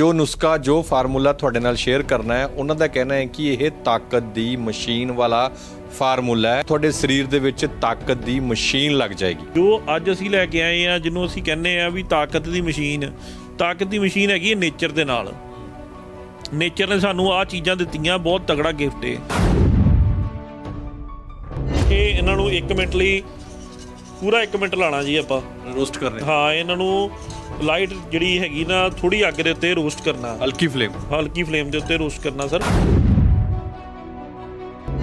ਜੋ ਨੁਸਖਾ ਜੋ ਫਾਰਮੂਲਾ ਤੁਹਾਡੇ ਨਾਲ ਸ਼ੇਅਰ ਕਰਨਾ ਹੈ ਉਹਨਾਂ ਦਾ ਕਹਿਣਾ ਹੈ ਕਿ ਇਹ ਤਾਕਤ ਦੀ ਮਸ਼ੀਨ ਵਾਲਾ ਫਾਰਮੂਲਾ ਹੈ। ਤੁਹਾਡੇ ਸਰੀਰ ਦੇ ਵਿੱਚ ਤਾਕਤ ਦੀ ਮਸ਼ੀਨ ਲੱਗ ਜਾਏਗੀ। ਜੋ ਅੱਜ ਅਸੀਂ ਲੈ ਕੇ ਆਏ ਆ ਜਿਹਨੂੰ ਅਸੀਂ ਕਹਿੰਦੇ ਆ ਵੀ ਤਾਕਤ ਦੀ ਮਸ਼ੀਨ ਤਾਕਤ ਦੀ ਮਸ਼ੀਨ ਹੈਗੀ ਨੇਚਰ ਦੇ ਨਾਲ। ਨੇਚਰ ਨੇ ਸਾਨੂੰ ਆ ਚੀਜ਼ਾਂ ਦਿੱਤੀਆਂ ਬਹੁਤ ਤਗੜਾ ਗਿਫਟ ਹੈ ਇਹ ਇਹਨਾਂ ਨੂੰ 1 ਮਿੰਟ ਲਈ ਪੂਰਾ 1 ਮਿੰਟ ਲਾਣਾ ਜੀ ਆਪਾਂ। ਰੋਸਟ ਕਰਨੇ ਹਾਂ ਇਹਨਾਂ ਨੂੰ ਲਾਈਟ ਜਿਹੜੀ ਹੈਗੀ ਨਾ ਥੋੜੀ ਅੱਗ ਦੇ ਉੱਤੇ ਰੋਸਟ ਕਰਨਾ। ਹਲਕੀ ਫਲੇਮ। ਹਲਕੀ ਫਲੇਮ ਦੇ ਉੱਤੇ ਰੋਸਟ ਕਰਨਾ ਸਰ।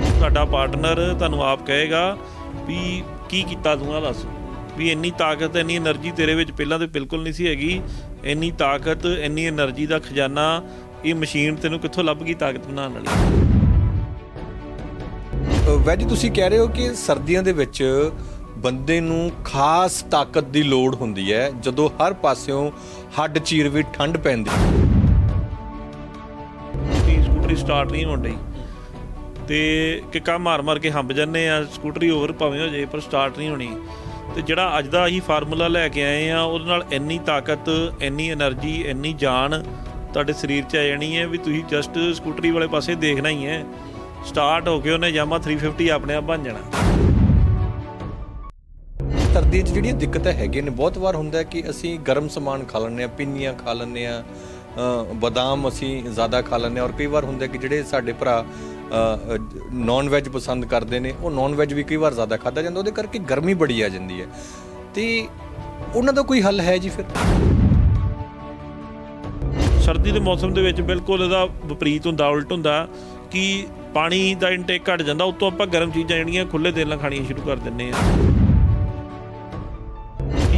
ਤੁਹਾਡਾ ਪਾਰਟਨਰ ਤੁਹਾਨੂੰ ਆਪ ਕਹੇਗਾ ਵੀ ਕੀ ਕੀਤਾ ਤੂੰ ਆ ਦੱਸ। ਵੀ ਇੰਨੀ ਤਾਕਤ ਇੰਨੀ એનર્ਜੀ ਤੇਰੇ ਵਿੱਚ ਪਹਿਲਾਂ ਤੇ ਬਿਲਕੁਲ ਨਹੀਂ ਸੀ ਹੈਗੀ। ਇੰਨੀ ਤਾਕਤ ਇੰਨੀ એનર્ਜੀ ਦਾ ਖਜ਼ਾਨਾ ਇਹ ਮਸ਼ੀਨ ਤੈਨੂੰ ਕਿੱਥੋਂ ਲੱਭ ਗਈ ਤਾਕਤ ਬਣਾਉਣ ਵਾਲੀ? ਵੈਜੀ ਤੁਸੀਂ ਕਹਿ ਰਹੇ ਹੋ ਕਿ ਸਰਦੀਆਂ ਦੇ ਵਿੱਚ ਬੰਦੇ ਨੂੰ ਖਾਸ ਤਾਕਤ ਦੀ ਲੋੜ ਹੁੰਦੀ ਹੈ, ਜਦੋਂ ਹਰ ਪਾਸਿਓਂ ਹੱਡ ਚੀਰ ਵੀ ਠੰਡ ਪੈਂਦੀ ਹੈ। ਸਕੂਟਰੀ ਸਟਾਰਟ ਨਹੀਂ ਹੋਣ ਹੁੰਦੀ ਤੇ ਕਿੱਕਾ ਮਾਰ ਮਾਰ ਕੇ ਹੰਬ ਜਾਂਦੇ ਆ, ਸਕੂਟਰੀ ਓਵਰ ਭਾਵੇਂ ਹੋ ਜਾਏ, ਪਰ ਸਟਾਰਟ ਨਹੀਂ ਹੋਣੀ। ਤੇ ਜਿਹੜਾ ਅੱਜ ਦਾ ਅਸੀਂ ਫਾਰਮੂਲਾ ਲੈ ਕੇ ਆਏ ਆ, ਉਹਦੇ ਨਾਲ ਇੰਨੀ ਤਾਕਤ, ਇੰਨੀ એનર્ਜੀ ਇੰਨੀ ਜਾਨ ਤੁਹਾਡੇ ਸਰੀਰ 'ਚ ਆ ਜਾਣੀ ਹੈ ਵੀ ਤੁਸੀਂ ਜਸਟ ਸਕੂਟਰੀ ਵਾਲੇ ਪਾਸੇ ਦੇਖਣਾ ਹੀ ਹੈ। ਸਟਾਰਟ ਹੋ ਕੇ ਉਹਨੇ ਯਾਮਾ 350 ਆਪਣੇ ਆਪ ਬਣ ਜਾਣਾ। ਸਰਦੀ 'ਚ ਜਿਹੜੀਆਂ ਦਿੱਕਤਾਂ ਹੈਗੀਆਂ ਨੇ, ਬਹੁਤ ਵਾਰ ਹੁੰਦਾ ਕਿ ਅਸੀਂ ਗਰਮ ਸਮਾਨ ਖਾ ਲੈਂਦੇ ਆ ਪਿੰਨੀਆਂ ਖਾ ਲੈਂਦੇ ਆ ਬਦਾਮ ਅਸੀਂ ਜ਼ਿਆਦਾ ਖਾ ਲੈਂਦੇ ਆ ਔਰ ਕਈ ਵਾਰ ਹੁੰਦਾ ਕਿ ਜਿਹੜੇ ਸਾਡੇ ਭਰਾ ਨਾਨ ਵੈਜ ਪਸੰਦ ਕਰਦੇ ਨੇ, ਉਹ ਨਾਨ ਵੈਜ ਵੀ ਕਈ ਵਾਰ ਜ਼ਿਆਦਾ ਖਾਦਾ ਜਾਂਦਾ, ਉਹਦੇ ਕਰਕੇ ਗਰਮੀ ਬੜੀ ਆ ਜਾਂਦੀ ਹੈ। ਤੇ ਉਹਨਾਂ ਦਾ ਕੋਈ ਹੱਲ ਹੈ ਜੀ ਫਿਰ? ਸਰਦੀ ਦੇ ਮੌਸਮ ਦੇ ਵਿੱਚ ਬਿਲਕੁਲ ਇਹਦਾ ਵਿਪਰੀਤ ਹੁੰਦਾ, ਉਲਟ ਹੁੰਦਾ, ਕਿ ਪਾਣੀ ਦਾ ਇਨਟੇਕ ਘਟ ਜਾਂਦਾ, ਉਤੋਂ ਆਪਾਂ ਗਰਮ ਚੀਜ਼ਾਂ ਜਿਹੜੀਆਂ ਖੁੱਲੇ ਦਿਲ ਨਾਲ ਖਾਣੀਆਂ ਸ਼ੁਰੂ ਕਰ ਦਿੰਨੇ ਆ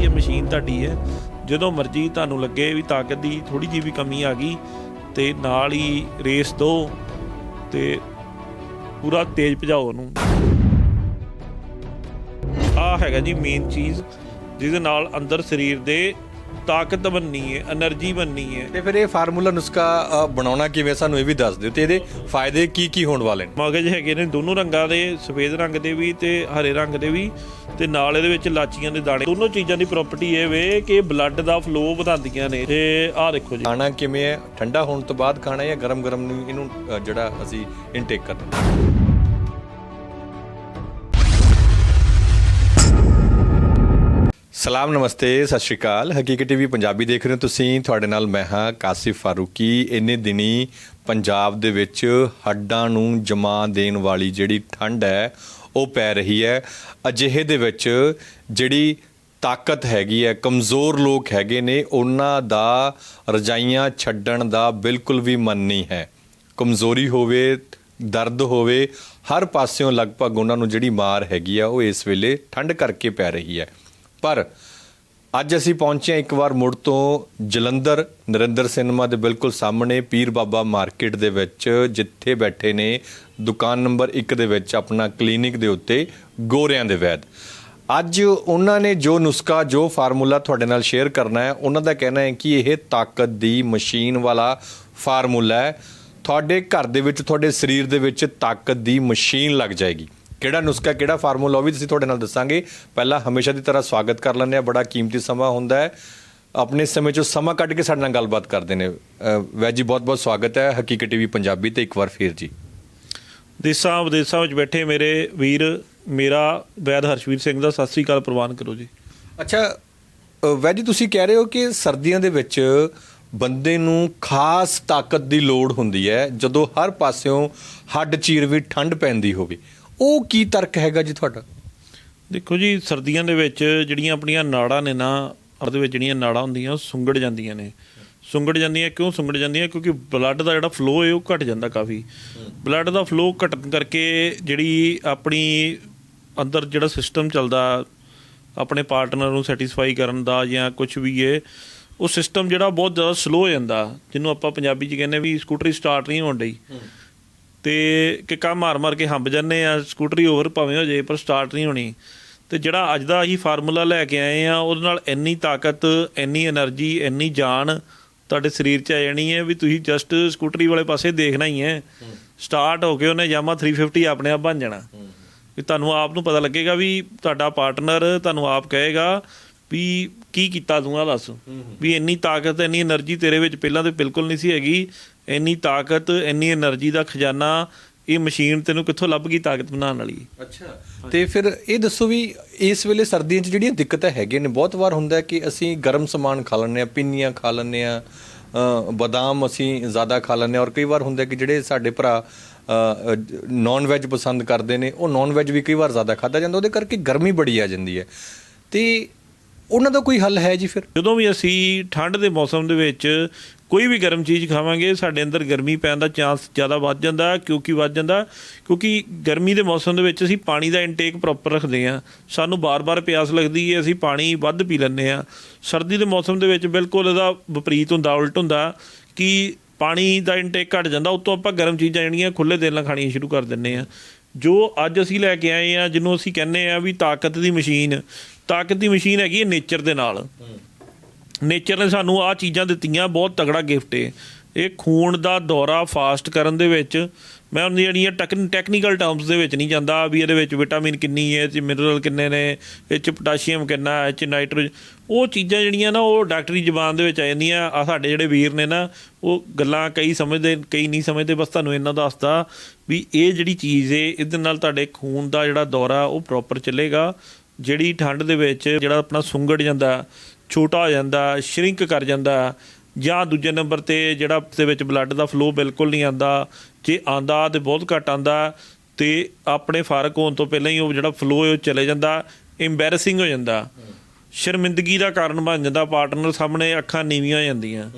ਇਹ ਮਸ਼ੀਨ ਤੁਹਾਡੀ ਹੈ। ਜਦੋਂ ਮਰਜ਼ੀ ਤੁਹਾਨੂੰ ਲੱਗੇ ਵੀ ਤਾਕਤ ਦੀ ਥੋੜੀ ਜਿਹੀ ਵੀ ਕਮੀ ਆ ਗਈ ਤੇ ਨਾਲ ਹੀ ਰੇਸ ਦੋ ਤੇ ਪੂਰਾ ਤੇਜ਼ ਭਜਾਓ ਉਹਨੂੰ। ਆ ਹੈਗਾ ਜੀ ਮੇਨ ਚੀਜ਼, ਜਿਹਦੇ ਨਾਲ ਅੰਦਰ ਸਰੀਰ ਦੇ ਤਾਕਤ ਬਣਨੀ ਹੈ એનર્ਜੀ ਬੰਨੀ ਹੈ। ਤੇ ਫਿਰ ਇਹ ਫਾਰਮੂਲਾ ਨੁਸਖਾ ਬਣਾਉਣਾ ਕਿਵੇਂ ਸਾਨੂੰ ਇਹ ਵੀ ਦੱਸ ਦਿਓ ਤੇ ਇਹਦੇ ਫਾਇਦੇ ਕੀ ਕੀ ਹੋਣ ਵਾਲੇ ਨੇ? ਮਗਜ ਹੈਗੇ ਨੇ ਦੋਨੋਂ ਰੰਗਾਂ ਦੇ ਸਫੇਦ ਰੰਗ ਦੇ ਵੀ ਤੇ ਹਰੇ ਰੰਗ ਦੇ ਵੀ ਤੇ ਨਾਲ ਇਹਦੇ ਵਿੱਚ ਲਾਚੀਆਂ ਦੇ ਦਾਣੇ। ਦੋਨੋਂ ਚੀਜ਼ਾਂ ਦੀ ਪ੍ਰੋਪਰਟੀ ਇਹ ਵੇ ਕਿ ਬਲੱਡ ਦਾ ਫਲੋ ਵਧਾਉਂਦੀਆਂ ਨੇ ਤੇ ਆਹ ਦੇਖੋ ਜੀ। ਖਾਣਾ ਕਿਵੇਂ ਹੈ? ਠੰਡਾ ਹੋਣ ਤੋਂ ਬਾਅਦ ਖਾਣਾ ਜਾਂ ਗਰਮ-ਗਰਮ ਨੂੰ ਇਹਨੂੰ ਜਿਹੜਾ ਅਸੀਂ ਇਨਟੇਕ ਕਰਦੇ ਹਾਂ ਸਲਾਮ, ਨਮਸਤੇ, ਸਤਿ ਸ਼੍ਰੀ ਅਕਾਲ। ਹਕੀਕਤ ਟੀਵੀ ਪੰਜਾਬੀ ਦੇਖ ਰਹੇ ਹੋ ਤੁਸੀਂ। ਤੁਹਾਡੇ ਨਾਲ ਮੈਂ ਹਾਂ ਕਾਸਿਫ ਫਾਰੂਕੀ। ਇੰਨੇ ਦਿਨੀ ਪੰਜਾਬ ਦੇ ਵਿੱਚ ਹੱਡਾਂ ਨੂੰ ਜਮਾ ਦੇਣ ਵਾਲੀ ਜਿਹੜੀ ਠੰਡ ਹੈ, ਉਹ ਪੈ ਰਹੀ ਹੈ। ਅਜਿਹੇ ਦੇ ਵਿੱਚ ਜਿਹੜੀ ਤਾਕਤ ਹੈਗੀ ਹੈ, ਕਮਜ਼ੋਰ ਲੋਕ ਹੈਗੇ ਨੇ, ਉਹਨਾਂ ਦਾ ਰਜਾਈਆਂ ਛੱਡਣ ਦਾ ਬਿਲਕੁਲ ਵੀ ਮਨ ਨਹੀਂ ਹੈ। ਕਮਜ਼ੋਰੀ ਹੋਵੇ, ਦਰਦ ਹੋਵੇ, ਹਰ ਪਾਸਿਓਂ ਲਗਭਗ ਉਹਨਾਂ ਨੂੰ ਜਿਹੜੀ ਮਾਰ ਹੈਗੀ ਆ, ਉਹ ਇਸ ਵੇਲੇ ਠੰਡ ਕਰਕੇ ਪੈ ਰਹੀ ਹੈ। ਪਰ ਅੱਜ ਅਸੀਂ ਪਹੁੰਚੇ ਹਾਂ ਇੱਕ ਵਾਰ ਮੁੜ ਤੋਂ ਜਲੰਧਰ, ਨਰਿੰਦਰ ਸਿਨੇਮਾ ਦੇ ਬਿਲਕੁਲ ਸਾਹਮਣੇ ਪੀਰ ਬਾਬਾ ਮਾਰਕੀਟ ਦੇ ਵਿੱਚ, ਜਿੱਥੇ ਬੈਠੇ ਨੇ ਦੁਕਾਨ ਨੰਬਰ 1 ਦੇ ਵਿੱਚ, ਆਪਣਾ ਕਲੀਨਿਕ ਦੇ ਉੱਤੇ ਗੋਰਿਆਂ ਦੇ ਵੈਦ। ਅੱਜ ਉਹਨਾਂ ਨੇ ਜੋ ਨੁਸਖਾ, ਜੋ ਫਾਰਮੂਲਾ ਤੁਹਾਡੇ ਨਾਲ ਸ਼ੇਅਰ ਕਰਨਾ ਹੈ, ਉਹਨਾਂ ਦਾ ਕਹਿਣਾ ਹੈ ਕਿ ਇਹ ਤਾਕਤ ਦੀ ਮਸ਼ੀਨ ਵਾਲਾ ਫਾਰਮੂਲਾ ਹੈ। ਤੁਹਾਡੇ ਘਰ ਦੇ ਵਿੱਚ, ਤੁਹਾਡੇ ਸਰੀਰ ਦੇ ਵਿੱਚ ਤਾਕਤ ਦੀ ਮਸ਼ੀਨ ਲੱਗ ਜਾਏਗੀ। ਕਿਹੜਾ ਨੁਸਖਾ ਕਿਹੜਾ ਫਾਰਮੂਲਾ ਉਹ ਵੀ ਅਸੀਂ ਤੁਹਾਡੇ ਨਾਲ ਦੱਸਾਂਗੇ। ਪਹਿਲਾਂ ਹਮੇਸ਼ਾ ਦੀ ਤਰ੍ਹਾਂ ਸਵਾਗਤ ਕਰ ਲੈਂਦੇ ਆ ਬੜਾ ਕੀਮਤੀ ਸਮਾਂ ਹੁੰਦਾ ਹੈ। ਆਪਣੇ ਸਮੇਂ ਚੋਂ ਸਮਾਂ ਕੱਢ ਕੇ ਸਾਡੇ ਨਾਲ ਗੱਲਬਾਤ ਕਰਦੇ ਨੇ। ਵੈਦ ਜੀ ਬਹੁਤ ਬਹੁਤ ਸਵਾਗਤ ਹੈ। ਹਕੀਕਤ ਟੀਵੀ ਪੰਜਾਬੀ ਤੇ ਇੱਕ ਵਾਰ ਫੇਰ ਜੀ। ਦੇਸਾਂ ਵਿਦੇਸਾਂ ਵਿੱਚ ਬੈਠੇ ਮੇਰੇ ਵੀਰ ਮੇਰਾ ਵੈਦ ਹਰਸ਼ਵੀਰ ਸਿੰਘ ਦਾ ਸਤਿ ਸ੍ਰੀ ਅਕਾਲ ਪ੍ਰਵਾਨ ਕਰੋ ਜੀ। ਅੱਛਾ ਅਹ ਵੈਦ ਜੀ ਤੁਸੀਂ ਕਹਿ ਰਹੇ ਹੋ ਕਿ ਸਰਦੀਆਂ ਦੇ ਵਿੱਚ ਬੰਦੇ ਨੂੰ ਖਾਸ ਤਾਕਤ ਦੀ ਲੋੜ ਹੁੰਦੀ ਹੈ। ਜਦੋਂ ਹਰ ਪਾਸਿਓਂ ਹੱਡ ਚੀਰ ਵੀ ਠੰਡ ਪੈਂਦੀ ਹੋਵੇ। ਉਹ ਕੀ ਤਰਕ ਹੈਗਾ ਜੀ ਤੁਹਾਡਾ? ਦੇਖੋ ਜੀ ਸਰਦੀਆਂ ਦੇ ਵਿੱਚ ਜਿਹੜੀਆਂ ਆਪਣੀਆਂ ਨਾੜਾਂ ਨੇ ਨਾ ਉਹਦੇ ਵਿੱਚ ਜਿਹੜੀਆਂ ਨਾੜਾਂ ਹੁੰਦੀਆਂ ਉਹ ਸੁੰਗੜ ਜਾਂਦੀਆਂ ਨੇ। ਸੁੰਗੜ ਜਾਂਦੀਆਂ ਕਿਉਂ ਸੁੰਗੜ ਜਾਂਦੀਆਂ? ਕਿਉਂਕਿ ਬਲੱਡ ਦਾ ਜਿਹੜਾ ਫਲੋ ਹੈ ਉਹ ਘਟ ਜਾਂਦਾ ਕਾਫੀ। ਬਲੱਡ ਦਾ ਫਲੋ ਘਟਣ ਕਰਕੇ ਜਿਹੜੀ ਆਪਣੀ ਅੰਦਰ ਜਿਹੜਾ ਸਿਸਟਮ ਚੱਲਦਾ ਆਪਣੇ ਪਾਰਟਨਰ ਨੂੰ ਸੈਟੀਸਫਾਈ ਕਰਨ ਦਾ ਜਾਂ ਕੁਝ ਵੀ ਹੈ ਉਹ ਸਿਸਟਮ ਜਿਹੜਾ ਬਹੁਤ ਜ਼ਿਆਦਾ ਸਲੋ ਹੋ ਜਾਂਦਾ। ਜਿਹਨੂੰ ਆਪਾਂ ਪੰਜਾਬੀ 'ਚ ਕਹਿੰਦੇ ਵੀ ਸਕੂਟਰੀ ਸਟਾਰਟ ਨਹੀਂ ਹੋਣ ਡਈ। ਤੇ ਕਿੱਕਾ ਮਾਰ ਮਾਰ ਕੇ ਹੰਬ ਜਾਂਦੇ ਆ, ਸਕੂਟਰੀ ਓਵਰ ਭਾਵੇਂ ਹੋ ਜੇ ਪਰ ਸਟਾਰਟ ਨਹੀਂ ਹੋਣੀ। ਤੇ ਜਿਹੜਾ ਅੱਜ ਦਾ ਅਸੀਂ ਫਾਰਮੂਲਾ ਲੈ ਕੇ ਆਏ ਆ, ਉਹਦੇ ਨਾਲ ਇੰਨੀ ਤਾਕਤ, ਇੰਨੀ એનર્ਜੀ ਇੰਨੀ ਜਾਨ ਤੁਹਾਡੇ ਸਰੀਰ 'ਚ ਆ ਜਾਣੀ ਹੈ ਵੀ ਤੁਸੀਂ ਜਸਟ ਸਕੂਟਰੀ ਵਾਲੇ ਪਾਸੇ ਦੇਖਣਾ ਹੀ ਹੈ। ਸਟਾਰਟ ਹੋ ਕੇ ਉਹਨੇ ਯਾਮਾ 350 ਆਪਣੇ ਆਪ ਬਣ ਜਾਣਾ। ਵੀ ਤੁਹਾਨੂੰ ਆਪ ਨੂੰ ਪਤਾ ਲੱਗੇਗਾ ਵੀ ਤੁਹਾਡਾ ਪਾਰਟਨਰ ਤੁਹਾਨੂੰ ਆਪ ਕਹੇਗਾ ਵੀ ਕੀ ਕੀਤਾ ਤੂੰ ਆ ਦੱਸ। ਵੀ ਇੰਨੀ ਤਾਕਤ, ਇੰਨੀ એનર્ਜੀ ਤੇਰੇ ਵਿੱਚ ਪਹਿਲਾਂ ਤੇ ਬਿਲਕੁਲ ਨਹੀਂ ਸੀ ਹੈਗੀ। ਇੰਨੀ ਤਾਕਤ ਇੰਨੀ એનર્ਜੀ ਦਾ ਖਜ਼ਾਨਾ ਇਹ ਮਸ਼ੀਨ ਤੈਨੂੰ ਕਿੱਥੋਂ ਲੱਭ ਗਈ ਤਾਕਤ ਬਣਾਉਣ ਵਾਲੀ? ਅੱਛਾ। ਤੇ ਫਿਰ ਇਹ ਦੱਸੋ ਵੀ ਇਸ ਵੇਲੇ ਸਰਦੀਆਂ 'ਚ ਜਿਹੜੀਆਂ ਦਿੱਕਤਾਂ ਹੈਗੀਆਂ ਨੇ ਬਹੁਤ ਵਾਰ ਹੁੰਦਾ ਕਿ ਅਸੀਂ ਗਰਮ ਸਮਾਨ ਖਾ ਲੈਂਦੇ ਆ ਪਿੰਨੀਆਂ ਖਾ ਲੈਂਦੇ ਆ ਬਦਾਮ ਅਸੀਂ ਜ਼ਿਆਦਾ ਖਾ ਲੈਂਦੇ ਆ ਔਰ ਕਈ ਵਾਰ ਹੁੰਦਾ ਕਿ ਜਿਹੜੇ ਸਾਡੇ ਭਰਾ ਨਾਨ ਵੈਜ ਪਸੰਦ ਕਰਦੇ ਨੇ ਉਹ ਨਾਨ ਵੈਜ ਵੀ ਕਈ ਵਾਰ ਜ਼ਿਆਦਾ ਖਾਦਾ ਜਾਂਦਾ ਉਹਦੇ ਕਰਕੇ ਗਰਮੀ ਬੜੀ ਆ ਜਾਂਦੀ ਹੈ। ਤੇ ਉਹਨਾਂ ਦਾ ਕੋਈ ਹੱਲ ਹੈ ਜੀ ਫਿਰ? ਜਦੋਂ ਵੀ ਅਸੀਂ ਠੰਡ ਦੇ ਮੌਸਮ ਦੇ ਵਿੱਚ ਕੋਈ ਵੀ ਗਰਮ ਚੀਜ਼ ਖਾਵਾਂਗੇ, ਸਾਡੇ ਅੰਦਰ ਗਰਮੀ ਪੈਣ ਦਾ ਚਾਂਸ ਜ਼ਿਆਦਾ ਵੱਧ ਜਾਂਦਾ, ਕਿਉਂਕਿ ਵੱਧ ਜਾਂਦਾ, ਕਿਉਂਕਿ ਗਰਮੀ ਦੇ ਮੌਸਮ ਦੇ ਵਿੱਚ ਅਸੀਂ ਪਾਣੀ ਦਾ ਇਨਟੇਕ ਪ੍ਰੋਪਰ ਰੱਖਦੇ ਹਾਂ। ਸਾਨੂੰ ਬਾਰ-ਬਾਰ ਪਿਆਸ ਲੱਗਦੀ ਹੈ, ਅਸੀਂ ਪਾਣੀ ਵੱਧ ਪੀ ਲੈਂਦੇ ਹਾਂ। ਸਰਦੀ ਦੇ ਮੌਸਮ ਦੇ ਵਿੱਚ ਬਿਲਕੁਲ ਇਹਦਾ ਵਿਪਰੀਤ ਹੁੰਦਾ, ਉਲਟ ਹੁੰਦਾ ਕਿ ਪਾਣੀ ਦਾ ਇਨਟੇਕ ਘਟ ਜਾਂਦਾ, ਉਤੋਂ ਆਪਾਂ ਗਰਮ ਚੀਜ਼ਾਂ ਜਿਹੜੀਆਂ ਖੁੱਲੇ ਦਿਲ ਨਾਲ ਖਾਣੀਆਂ ਸ਼ੁਰੂ ਕਰ ਦਿੰਦੇ ਆ ਜੋ ਅੱਜ ਅਸੀਂ ਲੈ ਕੇ ਆਏ ਆ ਜਿਹਨੂੰ ਅਸੀਂ ਕਹਿੰਦੇ ਆ ਵੀ ਤਾਕਤ ਦੀ ਮਸ਼ੀਨ, ਤਾਕਤ ਦੀ ਮਸ਼ੀਨ ਹੈਗੀ ਹੈ ਨੇਚਰ ਦੇ ਨਾਲ। ਨੇਚਰ ਨੇ ਸਾਨੂੰ ਆ ਚੀਜ਼ਾਂ ਦਿੱਤੀਆਂ, ਬਹੁਤ ਤਗੜਾ ਗਿਫਟ ਏ। ਇਹ ਖੂਨ ਦਾ ਦੌਰਾ ਫਾਸਟ ਕਰਨ ਦੇ ਵਿੱਚ, ਮੈਂ ਉਹਨਾਂ ਜਿਹੜੀਆਂ ਟੈਕਨੀਕਲ ਟਰਮਸ ਦੇ ਵਿੱਚ ਨਹੀਂ ਜਾਂਦਾ ਵੀ ਇਹਦੇ ਵਿੱਚ ਵਿਟਾਮਿਨ ਕਿੰਨੀ ਹੈ ਤੇ ਮਿਨਰਲ ਕਿੰਨੇ ਨੇ ਇਹ ਚ ਪੋਟਾਸ਼ੀਅਮ ਕਿੰਨਾ ਹੈ ਇਹ ਚ ਨਾਈਟ੍ਰੋਜਨ ਉਹ ਚੀਜ਼ਾਂ ਜਿਹੜੀਆਂ ਨਾ, ਉਹ ਡਾਕਟਰੀ ਜ਼ਬਾਨ ਦੇ ਵਿੱਚ ਆ ਜਾਂਦੀਆਂ। ਆ ਸਾਡੇ ਜਿਹੜੇ ਵੀਰ ਨੇ ਨਾ, ਉਹ ਗੱਲਾਂ ਕਈ ਸਮਝਦੇ, ਕਈ ਨਹੀਂ ਸਮਝਦੇ, ਬਸ ਤੁਹਾਨੂੰ ਇਹਨਾਂ ਦੱਸਦਾ ਵੀ ਇਹ ਜਿਹੜੀ ਚੀਜ਼ ਏ, ਇਹਦੇ ਨਾਲ ਤੁਹਾਡੇ ਖੂਨ ਦਾ ਜਿਹੜਾ ਦੌਰਾ, ਉਹ ਪ੍ਰੋਪਰ ਚੱਲੇਗਾ। ਜਿਹੜੀ ਠੰਡ ਦੇ ਵਿੱਚ ਜਿਹੜਾ ਆਪਣਾ ਸੁੰਗੜ ਜਾਂਦਾ ਛੋਟਾ ਹੋ ਜਾਂਦਾ ਸ਼ਰਿੰਕ ਕਰ ਜਾਂਦਾ ਜਾਂ ਦੂਜੇ ਨੰਬਰ ਤੇ ਜਿਹੜਾ ਦੇ ਵਿੱਚ ਬਲੱਡ ਦਾ ਫਲੋ ਬਿਲਕੁਲ ਨਹੀਂ ਆਂਦਾ ਜੇ ਆਂਦਾ ਤੇ ਬਹੁਤ ਘੱਟ ਆਂਦਾ ਤੇ ਆਪਣੇ ਫ਼ਰਕ ਹੋਣ ਤੋਂ ਪਹਿਲਾਂ ਹੀ ਉਹ ਜਿਹੜਾ ਫਲੋ ਹੈ ਉਹ ਚਲੇ ਜਾਂਦਾ ਇੰਬੈਰਸਿੰਗ ਹੋ ਜਾਂਦਾ। ਸ਼ਰਮਿੰਦਗੀ ਦਾ ਕਾਰਨ ਬਣ ਜਾਂਦਾ ਪਾਰਟਨਰ ਸਾਹਮਣੇ ਅੱਖਾਂ ਨੀਵੀਆਂ ਹੋ ਜਾਂਦੀਆਂ।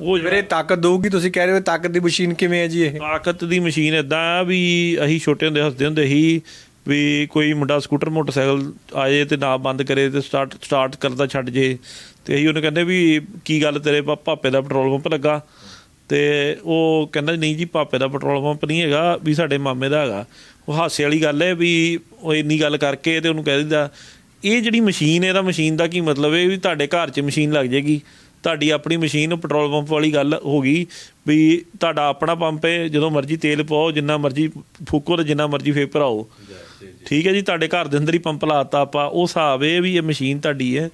ਉਹ ਜਿਹੜਾ ਤਾਕਤ ਦਊਗੀ ਤੁਸੀਂ ਕਹਿ ਰਹੇ ਹੋ ਤਾਕਤ ਦੀ ਮਸ਼ੀਨ ਕਿਵੇਂ ਹੈ ਜੀ ਇਹ? ਤਾਕਤ ਦੀ ਮਸ਼ੀਨ ਇਦਾਂ ਵੀ ਅਸੀਂ ਛੋਟੇ ਹੁੰਦੇ ਹੱਸਦੇ ਹੁੰਦੇ ਸੀ ਵੀ ਕੋਈ ਮੁੰਡਾ ਸਕੂਟਰ, ਮੋਟਰਸਾਈਕਲ ਆਏ ਤੇ ਨਾ ਬੰਦ ਕਰੇ ਤੇ ਸਟਾਰਟ ਸਟਾਰਟ ਕਰਦਾ ਛੱਡ ਜੇ। ਤੇ ਅਸੀਂ ਉਹਨੂੰ ਕਹਿੰਦੇ ਵੀ ਕੀ ਗੱਲ ਤੇਰੇ ਪਾਪੇ ਦਾ ਪੈਟਰੋਲ ਪੰਪ ਲੱਗਾ? ਤੇ ਉਹ ਕਹਿੰਦਾ ਨਹੀਂ ਜੀ, ਪਾਪੇ ਦਾ ਪੈਟਰੋਲ ਪੰਪ ਨਹੀਂ ਹੈਗਾ, ਵੀ ਸਾਡੇ ਮਾਮੇ ਦਾ ਹੈਗਾ। ਉਹ ਹਾਸੇ ਵਾਲੀ ਗੱਲ ਹੈ ਵੀ ਉਹ ਇੰਨੀ ਗੱਲ ਕਰਕੇ ਤੇ ਉਹਨੂੰ ਕਹਿ ਦਿੰਦਾ, ਇਹ ਜਿਹੜੀ ਮਸ਼ੀਨ ਇਹਦਾ ਮਸ਼ੀਨ ਦਾ ਕੀ ਮਤਲਬ ਹੈ ਵੀ ਤੁਹਾਡੇ ਘਰ 'ਚ ਮਸ਼ੀਨ ਲੱਗ ਜਾਏਗੀ ਤੁਹਾਡੀ ਆਪਣੀ ਮਸ਼ੀਨ ਪੈਟਰੋਲ ਪੰਪ ਵਾਲੀ ਗੱਲ ਹੋ ਗਈ ਵੀ ਤੁਹਾਡਾ ਆਪਣਾ ਪੰਪ ਹੈ, ਜਦੋਂ ਮਰਜ਼ੀ ਤੇਲ ਪਾਓ, ਜਿੰਨਾ ਮਰਜ਼ੀ ਫੂਕੋ ਤੇ ਜਿੰਨਾ ਮਰਜ਼ੀ ਫੇਰ ਭਰਾਓ ਠੀਕ ਹੈ ਜੀ ਤੁਹਾਡੇ ਘਰ ਦੇ ਅੰਦਰ ਹੀ ਪੰਪ ਲਾਤਾ ਆਪਾਂ। ਉਹ ਹਿਸਾਬ ਹੈ ਵੀ ਇਹ ਮਸ਼ੀਨ ਤੁਹਾਡੀ ਹੈ।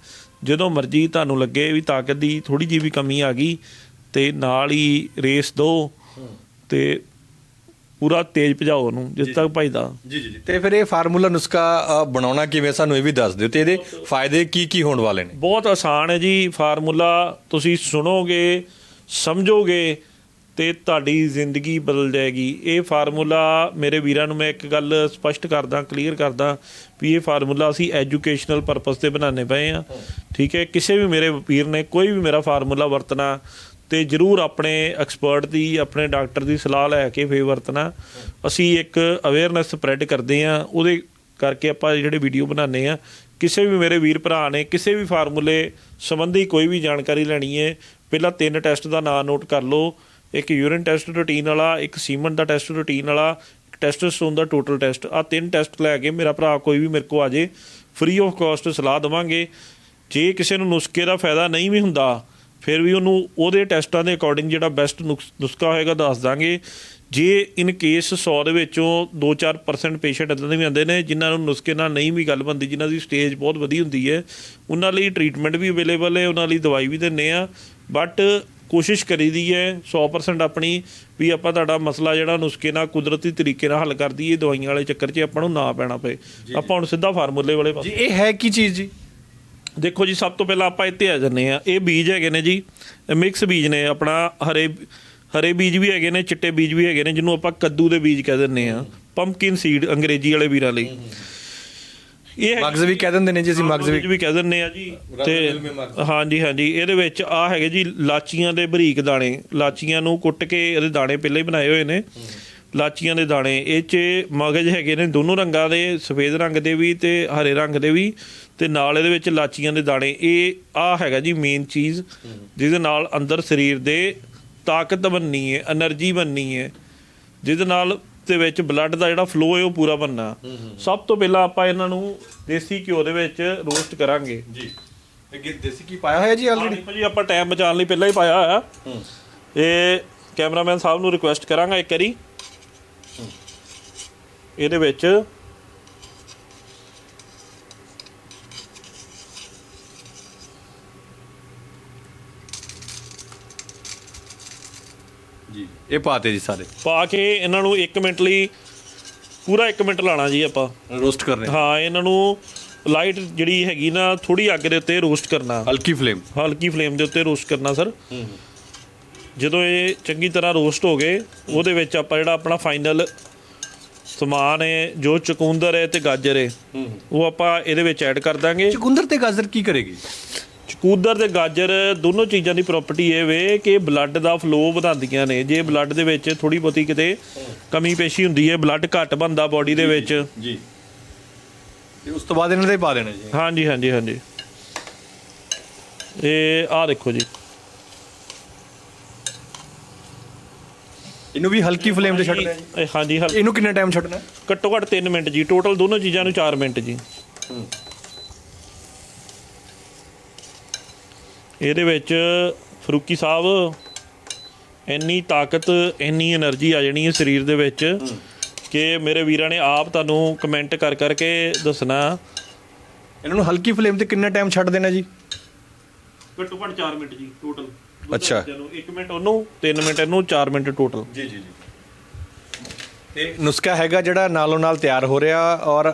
ਜਦੋਂ ਮਰਜ਼ੀ ਤੁਹਾਨੂੰ ਲੱਗੇ ਵੀ ਤਾਕਤ ਦੀ ਥੋੜੀ ਜਿਹੀ ਵੀ ਕਮੀ ਆ ਗਈ ਤੇ ਨਾਲ ਹੀ ਰੇਸ ਦੋ ਤੇ ਪੂਰਾ ਤੇਜ਼ ਭਜਾਓ ਉਹਨੂੰ ਜਿਸ ਤੱਕ ਭਜਦਾ। ਜੀ ਜੀ ਤੇ ਫਿਰ ਇਹ ਫਾਰਮੂਲਾ ਨੁਸਖਾ ਬਣਾਉਣਾ ਕਿਵੇਂ? ਸਾਨੂੰ ਇਹ ਵੀ ਦੱਸ ਦਿਓ। ਤੇ ਇਹਦੇ ਫਾਇਦੇ ਕੀ ਕੀ ਹੋਣ ਵਾਲੇ ਨੇ? ਬਹੁਤ ਆਸਾਨ ਹੈ ਜੀ ਫਾਰਮੂਲਾ। ਤੁਸੀਂ ਸੁਣੋਗੇ ਸਮਝੋਗੇ ਤੇ ਤੁਹਾਡੀ ਜ਼ਿੰਦਗੀ ਬਦਲ ਜਾਏਗੀ। ਇਹ ਫਾਰਮੂਲਾ ਮੇਰੇ ਵੀਰਾਂ ਨੂੰ ਮੈਂ ਇੱਕ ਗੱਲ ਸਪਸ਼ਟ ਕਰਦਾ, ਕਲੀਅਰ ਕਰਦਾ ਵੀ ਇਹ ਫਾਰਮੂਲਾ ਅਸੀਂ ਐਜੂਕੇਸ਼ਨਲ ਪਰਪਸ ਤੇ ਬਣਾਉਣੇ ਪਏ ਆ। ਠੀਕ ਹੈ, ਕਿਸੇ ਵੀ ਮੇਰੇ ਵੀਰ ਨੇ ਕੋਈ ਵੀ ਮੇਰਾ ਫਾਰਮੂਲਾ ਵਰਤਣਾ ਤੇ ਜਰੂਰ ਆਪਣੇ ਐਕਸਪਰਟ ਦੀ, ਆਪਣੇ ਡਾਕਟਰ ਦੀ ਸਲਾਹ ਲੈ ਕੇ ਫੇਰ ਵਰਤਣਾ। ਅਸੀਂ ਇੱਕ ਅਵੇਅਰਨੈਸ ਸਪਰੈਡ ਕਰਦੇ ਆ, ਉਹਦੇ ਕਰਕੇ ਆਪਾਂ ਜਿਹੜੇ ਵੀਡੀਓ ਬਣਾਉਂਦੇ ਆ, ਕਿਸੇ ਵੀ ਮੇਰੇ ਵੀਰ ਭਰਾ ਨੇ ਕਿਸੇ ਵੀ ਫਾਰਮੂਲੇ ਸੰਬੰਧੀ ਕੋਈ ਵੀ ਜਾਣਕਾਰੀ ਲੈਣੀ ਹੈ, ਪਹਿਲਾਂ ਤਿੰਨ ਟੈਸਟ ਦਾ ਨਾਮ ਨੋਟ ਕਰ ਲਓ ਇੱਕ ਯੂਰਿਨ ਟੈਸਟ ਰੂਟੀਨ ਵਾਲਾ, ਇੱਕ ਸੀਮਨ ਦਾ ਟੈਸਟ ਰੂਟੀਨ ਵਾਲਾ ਇੱਕ ਟੈਸਟੋਸਟੋਨ ਦਾ ਟੋਟਲ ਟੈਸਟ ਆ ਤਿੰਨ ਟੈਸਟ ਲੈ ਕੇ ਮੇਰਾ ਭਰਾ ਕੋਈ ਵੀ ਮੇਰੇ ਕੋ ਆ ਜੇ ਫ੍ਰੀ ਆਫ ਕਾਸਟ ਸਲਾਹ ਦਵਾਂਗੇ। ਜੇ ਕਿਸੇ ਨੂੰ ਨੁਸਖੇ ਦਾ ਫਾਇਦਾ ਨਹੀਂ ਵੀ ਹੁੰਦਾ, ਫਿਰ ਵੀ ਉਹਨੂੰ ਉਹਦੇ ਟੈਸਟਾਂ ਦੇ ਅਕੋਰਡਿੰਗ ਜਿਹੜਾ ਬੈਸਟ ਨੁਸਖਾ ਹੋਏਗਾ ਦੱਸ ਦਾਂਗੇ। ਜੇ ਇਨ ਕੇਸ 100 ਦੇ ਵਿੱਚੋਂ 2-4% ਪੇਸ਼ੈਂਟ ਇਦਾਂ ਦੇ ਵੀ ਆਉਂਦੇ ਨੇ, ਜਿਨ੍ਹਾਂ ਨੂੰ ਨੁਸਖੇ ਨਾਲ ਨਹੀਂ ਵੀ ਗੱਲ ਬਣਦੀ, ਜਿਨ੍ਹਾਂ ਦੀ ਸਟੇਜ ਬਹੁਤ ਵਧੀ ਹੁੰਦੀ ਹੈ, ਉਹਨਾਂ ਲਈ ਟ੍ਰੀਟਮੈਂਟ ਵੀ ਅਵੇਲੇਬਲ ਹੈ, ਉਹਨਾਂ ਲਈ ਦਵਾਈ ਵੀ ਦਿੰਨੇ ਆ ਬਟ ਕੋਸ਼ਿਸ਼ ਕਰੀਦੀ ਹੈ 100% ਆਪਣੀ ਵੀ ਆਪਾਂ ਤੁਹਾਡਾ ਮਸਲਾ ਜਿਹੜਾ ਨੁਸਖੇ ਨਾਲ ਕੁਦਰਤੀ ਤਰੀਕੇ ਨਾਲ ਹੱਲ ਕਰ ਦਈਏ ਦਵਾਈਆਂ ਵਾਲੇ ਚੱਕਰ 'ਚ ਆਪਾਂ ਨੂੰ ਨਾ ਪੈਣਾ ਪਏ। ਆਪਾਂ ਹੁਣ ਸਿੱਧਾ ਫਾਰਮੂਲੇ ਵਾਲੇ ਪਾਸੇ। ਜੀ ਇਹ ਹੈ ਕੀ ਚੀਜ਼ ਜੀ? ਦੇਖੋ ਜੀ ਸਭ ਤੋਂ ਪਹਿਲਾਂ ਆਪਾਂ ਇੱਥੇ ਆ ਜੰਨੇ ਆ ਇਹ ਬੀਜ ਹੈਗੇ ਨੇ ਜੀ ਮਿਕਸ ਬੀਜ ਨੇ ਆਪਣਾ ਹਰੇ ਹਰੇ ਬੀਜ ਵੀ ਹੈਗੇ ਨੇ ਚਿੱਟੇ ਬੀਜ ਵੀ ਹੈਗੇ ਨੇ ਜਿਹਨੂੰ ਆਪਾਂ ਕੱਦੂ ਦੇ ਬੀਜ ਕਹਿ ਦਿੰਨੇ ਆ ਪੰਪਕਿਨ ਸੀਡ ਅੰਗਰੇਜ਼ੀ ਵਾਲੇ ਵੀਰਾਂ ਲਈ। ਇਹ ਮਗਜ਼ ਵੀ ਕਹਿ ਦਿੰਦੇ ਨੇ ਜੀ ਅਸੀਂ ਮਗਜ਼ ਵੀ। ਕਹਿ ਦਿੰਦੇ ਆ ਜੀ। ਤੇ ਹਾਂਜੀ ਹਾਂਜੀ ਇਹਦੇ ਵਿੱਚ ਆ ਹੈਗੇ ਜੀ ਲਾਚੀਆਂ ਦੇ ਬਰੀਕ ਦਾਣੇ। ਲਾਚੀਆਂ ਨੂੰ ਕੁੱਟ ਕੇ ਇਹਦੇ ਦਾਣੇ ਪਹਿਲਾਂ ਹੀ ਬਣਾਏ ਹੋਏ ਨੇ। ਲਾਚੀਆਂ ਦੇ ਦਾਣੇ ਇਹ 'ਚ ਮਗਜ਼ ਹੈਗੇ ਨੇ ਦੋਨੋਂ ਰੰਗਾਂ ਦੇ ਸਫੇਦ ਰੰਗ ਦੇ ਵੀ ਤੇ ਹਰੇ ਰੰਗ ਦੇ ਵੀ। ਤੇ ਨਾਲ ਇਹਦੇ ਵਿੱਚ ਲਾਚੀਆਂ ਦੇ ਦਾਣੇ ਇਹ ਆ ਹੈਗਾ ਜੀ ਮੇਨ ਚੀਜ਼ ਜਿਹਦੇ ਨਾਲ ਅੰਦਰ ਸਰੀਰ ਦੇ ਤਾਕਤ ਬਣਨੀ ਹੈ એનર્ਜੀ ਬਣਨੀ ਹੈ। ਜਿਹਦੇ ਨਾਲ ਦੇ ਵਿੱਚ ਬਲੱਡ ਦਾ ਜਿਹੜਾ ਫਲੋ ਹੈ ਉਹ ਪੂਰਾ ਬਣਨਾ। ਸਭ ਤੋਂ ਪਹਿਲਾਂ ਆਪਾਂ ਇਹਨਾਂ ਨੂੰ ਦੇਸੀ ਘਿਓ ਦੇ ਵਿੱਚ ਰੋਸਟ ਕਰਾਂਗੇ। ਜੀ। ਇਹ ਦੇਸੀ ਕੀ ਪਾਇਆ ਹੋਇਆ ਜੀ ਆਲਰੇਡੀ ਜੀ ਆਪਾਂ ਟਾਈਮ ਬਚਾਉਣ ਲਈ ਪਹਿਲਾਂ ਹੀ ਪਾਇਆ ਹੋਇਆ। ਇਹ ਕੈਮਰਾਮੈਨ ਸਾਹਿਬ ਨੂੰ ਰਿਕੁਐਸਟ ਕਰਾਂਗਾ ਇੱਕ ਵਾਰੀ। ਇਹਦੇ ਵਿੱਚ ਜੀ ਇਹ ਪਾਤੇ ਜੀ ਸਾਰੇ। ਪਾ ਕੇ ਇਹਨਾਂ ਨੂੰ 1 ਮਿੰਟ ਲਈ ਪੂਰਾ 1 ਮਿੰਟ ਲਾਣਾ ਜੀ ਆਪਾਂ। ਰੋਸਟ ਕਰਨੇ। ਹਾਂ ਇਹਨਾਂ ਨੂੰ ਲਾਈਟ ਜਿਹੜੀ ਹੈਗੀ ਨਾ ਥੋੜੀ ਅੱਗ ਦੇ ਉੱਤੇ ਰੋਸਟ ਕਰਨਾ। ਹਲਕੀ ਫਲੇਮ। ਹਲਕੀ ਫਲੇਮ ਦੇ ਉੱਤੇ ਰੋਸਟ ਕਰਨਾ ਸਰ। ਜਦੋਂ ਇਹ ਚੰਗੀ ਤਰ੍ਹਾਂ ਰੋਸਟ ਹੋ ਗਏ ਉਹਦੇ ਵਿੱਚ ਆਪਾਂ ਜਿਹੜਾ ਆਪਣਾ ਫਾਈਨਲ ਸਮਾਨ ਹੈ ਜੋ ਚਕੁੰਦਰ ਹੈ ਤੇ ਗਾਜਰ ਹੈ। ਉਹ ਆਪਾਂ ਇਹਦੇ ਵਿੱਚ ਐਡ ਕਰ ਦਾਂਗੇ। ਚੁਕੰਦਰ ਤੇ ਗਾਜਰ ਕੀ ਕਰੇਗੀ? ਚਕੂਦਰ ਤੇ ਗਾਜਰ ਦੋਨੋਂ ਚੀਜ਼ਾਂ ਦੀ ਪ੍ਰਾਪਰਟੀ ਇਹ ਵੇ ਕਿ ਬਲੱਡ ਦਾ ਫਲੋ ਵਧਾਉਂਦੀਆਂ ਨੇ। ਜੇ ਬਲੱਡ ਦੇ ਵਿੱਚ ਥੋੜੀ ਬਹੁਤੀ ਕਿਤੇ ਕਮੀ ਪੇਸ਼ੀ ਹੁੰਦੀ ਹੈ ਬਲੱਡ ਘੱਟ ਬਣਦਾ ਬਾਡੀ ਦੇ ਵਿੱਚ। ਜੀ। ਤੇ ਉਸ ਤੋਂ ਬਾਅਦ ਇਹਨਾਂ ਦੇ ਪਾ ਦੇਣਾ ਜੀ। ਹਾਂਜੀ ਹਾਂਜੀ ਹਾਂਜੀ। ਇਹ ਆਹ ਦੇਖੋ ਜੀ। ਇਹਨੂੰ ਵੀ ਹਲਕੀ ਫਲੇਮ ਤੇ ਛੱਡਣਾ ਜੀ। ਇਹ ਹਾਂਜੀ ਹਲ- ਇਹਨੂੰ ਕਿੰਨਾ ਟਾਈਮ ਛੱਡਣਾ? ਘੱਟੋ ਘੱਟ 3 ਮਿੰਟ ਜੀ। ਟੋਟਲ ਦੋਨੋਂ ਚੀਜ਼ਾਂ ਨੂੰ 4 ਮਿੰਟ ਜੀ। ਇਹਦੇ ਵਿੱਚ ਫਰੂਕੀ ਸਾਹਿਬ ਇੰਨੀ ਤਾਕਤ ਇੰਨੀ એનર્ਜੀ ਆ ਜਾਣੀ ਹੈ ਸਰੀਰ ਦੇ ਵਿੱਚ ਕਿ ਮੇਰੇ ਵੀਰਾਂ ਨੇ ਆਪ ਤੁਹਾਨੂੰ ਕਮੈਂਟ ਕਰ ਕਰਕੇ ਦੱਸਣਾ। ਇਹਨਾਂ ਨੂੰ ਹਲਕੀ ਫਲੇਮ ਤੇ ਕਿੰਨਾ ਟਾਈਮ ਛੱਡ ਦੇਣਾ ਜੀ? ਘੱਟੋ ਘੱਟ 4 ਮਿੰਟ ਜੀ ਟੋਟਲ ਅੱਛਾ। 1 ਮਿੰਟ ਉਹਨੂੰ 3 ਮਿੰਟ ਇਹਨੂੰ 4 ਮਿੰਟ ਟੋਟਲ ਜੀ ਜੀ ਜੀ। ਤੇ ਨੁਸਖਾ ਹੈਗਾ ਜਿਹੜਾ ਨਾਲੋਂ ਨਾਲ ਤਿਆਰ ਹੋ ਰਿਹਾ ਔਰ